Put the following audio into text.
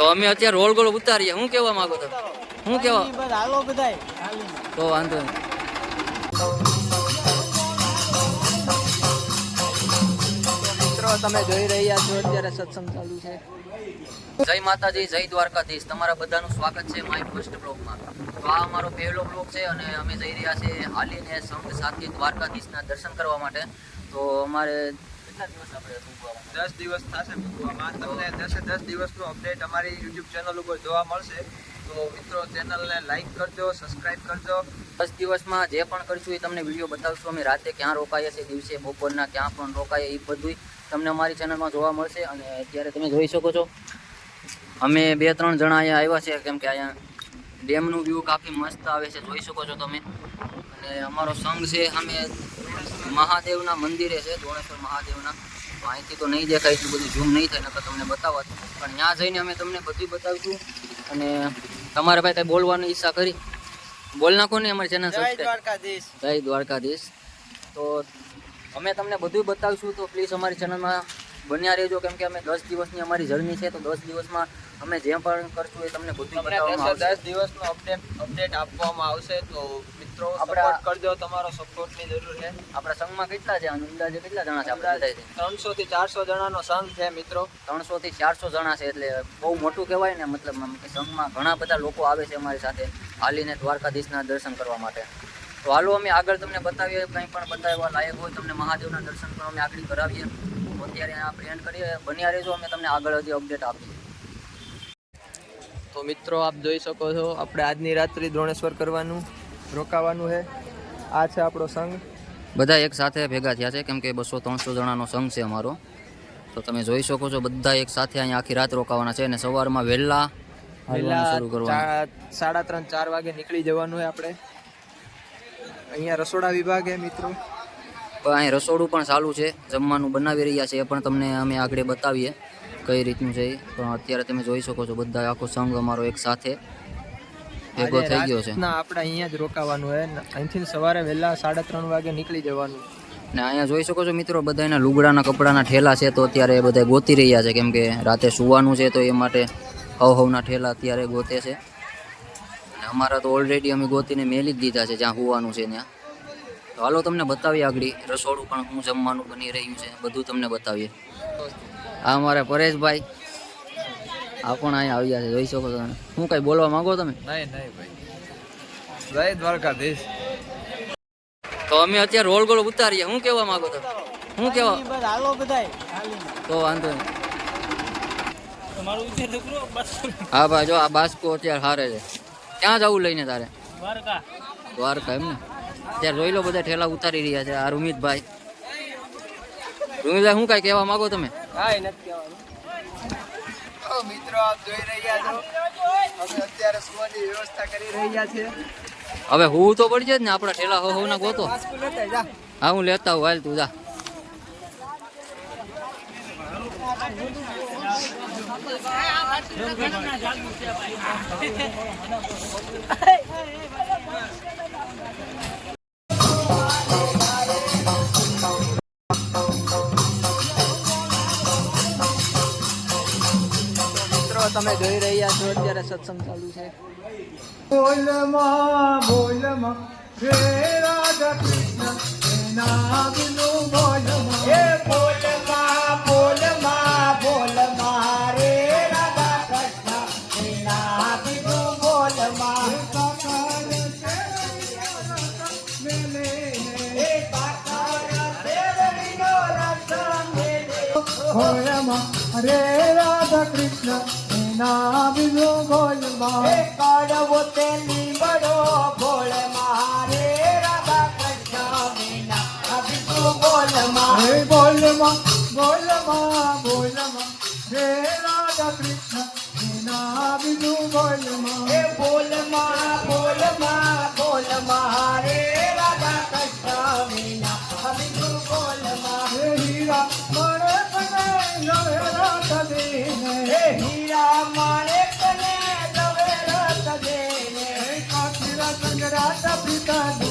તો અમે અત્યારે રોલ ગોળ ઉતારીએ. હું કેવા માંગો તો હું કેવા તો વાંધો નહીં. મિત્રો તમે જોઈ રહ્યા છો અત્યારે સત્સંગ ચાલુ છે. જય માતાજી જય દ્વારકાધીશ. તમારા બધાનું સ્વાગત છે માય ફર્સ્ટ બ્લોગમાં તો આ અમારો પહેલો બ્લોગ છે અને અમે જઈ રહ્યા છીએ હાલીને સંઘ સાથે દ્વારકાધીશના દર્શન કરવા માટે. તો અમારે દસ દિવસ થશે. મૂકવામાં તમને દસે દસ દિવસનું અપડેટ અમારી યુટ્યુબ ચેનલ ઉપર જોવા મળશે. તો મિત્રો ચેનલને લાઈક કરજો સબસ્ક્રાઇબ કરજો. દસ દિવસમાં જે પણ કરશું એ તમને વીડિયો બતાવશું. અમે રાતે ક્યાં રોકાઈએ છીએ, દિવસે, બપોરના ક્યાં પણ રોકાઈએ, એ બધું તમને અમારી ચેનલમાં જોવા મળશે. અને અત્યારે તમે જોઈ શકો છો, અમે બે ત્રણ જણા અહીંયા આવ્યા છે કેમ કે અહીંયા ડેમનું વ્યૂ કાફી મસ્ત આવે છે, જોઈ શકો છો તમે. અને અમારો સંઘ છે, અમે મહાદેવના મંદિરે છે ધોળેશ્વર મહાદેવના. અહીંથી તો નહીં દેખાય એટલું બધું ઝૂમ નહીં થાય નકર તમને બતાવવા પણ ત્યાં જઈને અમે તમને બધું બતાવીશું અને તમારે ભાઈ કંઈ બોલવાની ઈચ્છા કરી? બોલ નાખો ને અમારી ચેનલ દ્વારકાધીશ. જય દ્વારકાધીશ. તો અમે તમને બધું બતાવીશું તો પ્લીઝ અમારી ચેનલમાં બન્યા રહેજો કેમ કે અમે દસ દિવસની અમારી જર્ની છે તો દસ દિવસમાં અમે જે પણ કરશું એ તમને બધું બતાવવામાં આવશે. દસ દિવસનો અપડેટ અપડેટ આપવામાં આવશે તો મિત્રો આપણા- સપોર્ટ કરજો તમારો સપોર્ટની જરૂર છે. આપણા સંઘમાં કેટલા છે? અંદાજે કેટલા જણા છે આપણા? ત્રણસો થી ચારસો જણાનો સંઘ છે મિત્રો. ત્રણસો થી ચારસો જણા છે એટલે બહુ મોટું કહેવાય ને મતલબ કે સંઘમાં ઘણા બધા લોકો આવે છે અમારી સાથે હાલીને દ્વારકાધીશના દર્શન કરવા માટે. તો હાલો અમે આગળ તમને બતાવીએ કંઈ પણ બતાવવા લાયક હોય તમને મહાદેવના દર્શન પણ અમે આગળ કરાવીએ. તો અત્યારે આપણે એન્ડ કરીએ બન્યા રહેજો અમે તમને આગળ હજી અપડેટ આપીએ તો મિત્રો આપ જોઈ શકો છો આપણે આજની રાત્રિ દ્રોણેશ્વર કરવાનું રોકાવાનું છે. આ છે આપણો સંઘ. બધા એક સાથે ભેગા થયા છે કેમ કે બસો ત્રણસો જણાનો સંઘ છે અમારો. તો તમે જોઈ શકો છો બધા એક સાથે અહીંયા આખી રાત રોકાવાના છે અને સવારમાં વહેલા વહેલા સાડા ત્રણ ચાર વાગે નીકળી જવાનું છે આપણે. અહીંયા રસોડા વિભાગ મિત્રો. અહીં રસોડું પણ ચાલુ છે જમવાનું બનાવી રહ્યા છે એ પણ તમને અમે આગળ બતાવીએ કઈ રીતનું છે. પણ અત્યારે તમે જોઈ શકો છો બધા આખો સંઘ અમારો એક સાથે ભેગો થઈ ગયો છે. ના આપણે અહીંયા જ રોકાવાનું હે અહીંથી સવારે વહેલા સાડા ત્રણ વાગે નીકળી જવાનું. ને અહીંયા જોઈ શકો છો મિત્રો બધાના લુગડાના કપડાના ઠેલા છે તો અત્યારે એ બધા ગોતી રહ્યા છે કેમ કે રાતે સુવાનું છે તો એ માટે હવ હવના ઠેલા અત્યારે ગોતે છે. અને અમારા તો ઓલરેડી અમે ગોતીને મેલી જ દીધા છે જ્યાં સુવાનું છે ત્યાં. તો હાલો તમને બતાવીએ આગળ રસોડું પણ હું જમવાનું બની રહ્યું છે બધું તમને બતાવીએ. આ અમારા પરેશભાઈ. આ પણ અહીંયા આવ્યા છે જોઈ શકો તમે. શું કઈ બોલવા માંગો તમે? નહીં નહીં ભાઈ. જય દ્વારકાધીશ. તો અમે અત્યારે રોલ ગોળ ઉતારીએ. શું કહેવા માંગો તો શું કેવા હાલો બધાય. તો વાંધો નહીં. હા ભાઈ જો આ બાસ્કો અત્યારે હારે છે. ક્યાં જવું લઈને તારે? દ્વારકા. દ્વારકા એમ ને? અત્યારે જોઈ લો બધા ઠેલા ઉતારી રહ્યા છે આ રૂમિતભાઈ. રૂમિતભાઈ શું કાંઈ કહેવા માંગો તમે? કાંઈ નથી કહેવાનું. મિત્રો આપ જોઈ રહ્યા છો. અમે અત્યારે સુવાની વ્યવસ્થા કરી રહ્યા છીએ. હવે હું તો પડશે જ ને આપણા ઠેલા હો ના ગોતો. બાસ્કુ લેતા જા. હા હું લેતા હું હાલ તું જા. મિત્રો જોઈ રહ્યા છો અત્યારે સત્સંગ ચાલુ છે. બોલમાં બોલમાં રે રાધા કૃષ્ણ એના બિનુ બોલમાં. એ બોલમાં બોલમાં બોલમાં રે રાધા કૃષ્ણ એના બિનુ બોલમાં. બોલમાં રે રાધા કૃષ્ણ એના બિનુ બોલમાં કાઢવો તે લીમડો બોલમાં રે રાધા કૃષ્ણ વિના બિનુ બોલમાં બોલમાં બોલમાં બોલમાં હે રાધા કૃષ્ણ વિના બિનુ બોલમાં એ બોલમાં બોલમાં tá capricorno.